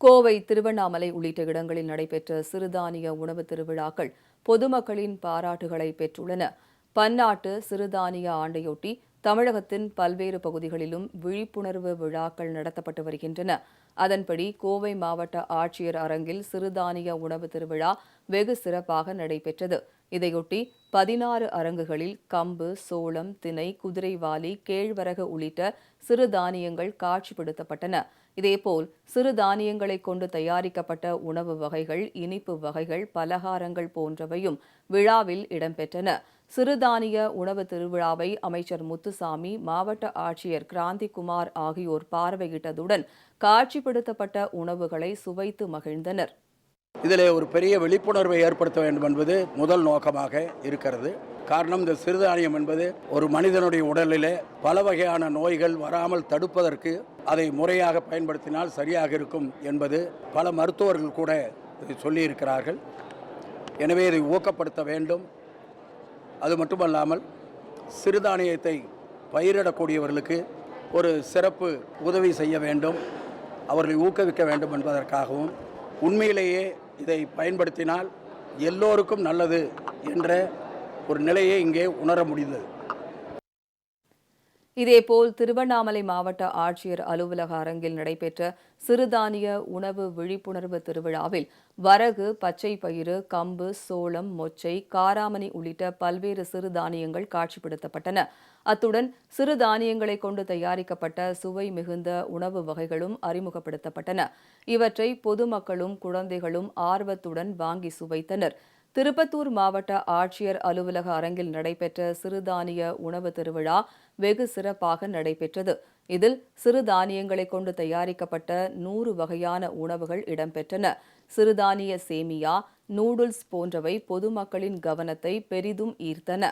கோவை திருவண்ணாமலை உள்ளிட்ட இடங்களில் நடைபெற்ற சிறுதானிய உணவு திருவிழாக்கள் பொதுமக்களின் பாராட்டுகளை பெற்றுள்ளன. பன்னாட்டு சிறுதானிய ஆண்டையொட்டி தமிழகத்தின் பல்வேறு பகுதிகளிலும் விழிப்புணர்வு விழாக்கள் நடத்தப்பட்டு வருகின்றன. அதன்படி கோவை மாவட்ட ஆட்சியர் அரங்கில் சிறுதானிய உணவு திருவிழா வெகு சிறப்பாக நடைபெற்றது. இதையொட்டி பதினாறு அரங்குகளில் கம்பு சோளம் திணை குதிரைவாலி கேழ்வரகு உள்ளிட்ட சிறுதானியங்கள் காட்சிப்படுத்தப்பட்டன. இதேபோல் சிறுதானியங்களை கொண்டு தயாரிக்கப்பட்ட உணவு வகைகள் இனிப்பு வகைகள் பலகாரங்கள் போன்றவையும் விழாவில் இடம்பெற்றன. சிறுதானிய உணவு திருவிழாவை அமைச்சர் முத்து முத்துசாமி மாவட்ட ஆட்சியர் கிராந்திகுமார் ஆகியோர் பார்வையிட்டதுடன் காட்சிப்படுத்தப்பட்ட உணவுகளை சுவைத்து மகிழ்ந்தனர். இதில் ஒரு பெரிய விழிப்புணர்வை ஏற்படுத்த வேண்டும் என்பது முதல் நோக்கமாக இருக்கிறது. காரணம் இந்த சிறுதானியம் என்பது ஒரு மனிதனுடைய உடலிலே பல வகையான நோய்கள் வராமல் தடுப்பதற்கு அதை முறையாக பயன்படுத்தினால் சரியாக இருக்கும் என்பது பல மருத்துவர்கள் கூட இதை சொல்லியிருக்கிறார்கள். எனவே இதை ஊக்கப்படுத்த வேண்டும். அது மட்டுமல்லாமல் சிறுதானியத்தை பயிரிடக்கூடியவர்களுக்கு ஒரு சிறப்பு உதவி செய்ய வேண்டும் அவர்களை ஊக்குவிக்க வேண்டும் என்பதற்காகவும் உண்மையிலேயே இதை பயன்படுத்தினால் எல்லோருக்கும் நல்லது என்ற ஒரு நிலையை இங்கே உணர முடிந்தது. இதேபோல் திருவண்ணாமலை மாவட்ட ஆட்சியர் அலுவலக அரங்கில் நடைபெற்ற சிறுதானிய உணவு விழிப்புணர்வு திருவிழாவில் வரகு பச்சை பயிறு கம்பு சோளம் மொச்சை காராமணி உள்ளிட்ட பல்வேறு சிறுதானியங்கள் காட்சிப்படுத்தப்பட்டன. அத்துடன் சிறுதானியங்களை கொண்டு தயாரிக்கப்பட்ட சுவை மிகுந்த உணவு வகைகளும் அறிமுகப்படுத்தப்பட்டன. இவற்றை பொதுமக்களும் குழந்தைகளும் ஆர்வத்துடன் வாங்கி சுவைத்தனர். திருப்பத்தூர் மாவட்ட ஆட்சியர் அலுவலக அரங்கில் நடைபெற்ற சிறுதானிய உணவு திருவிழா வெகு சிறப்பாக நடைபெற்றது. இதில் சிறுதானியங்களை கொண்டு தயாரிக்கப்பட்ட நூறு வகையான உணவுகள் இடம்பெற்றன. சிறுதானிய சேமியா நூடுல்ஸ் போன்றவை பொதுமக்களின் கவனத்தை பெரிதும் ஈர்த்தன.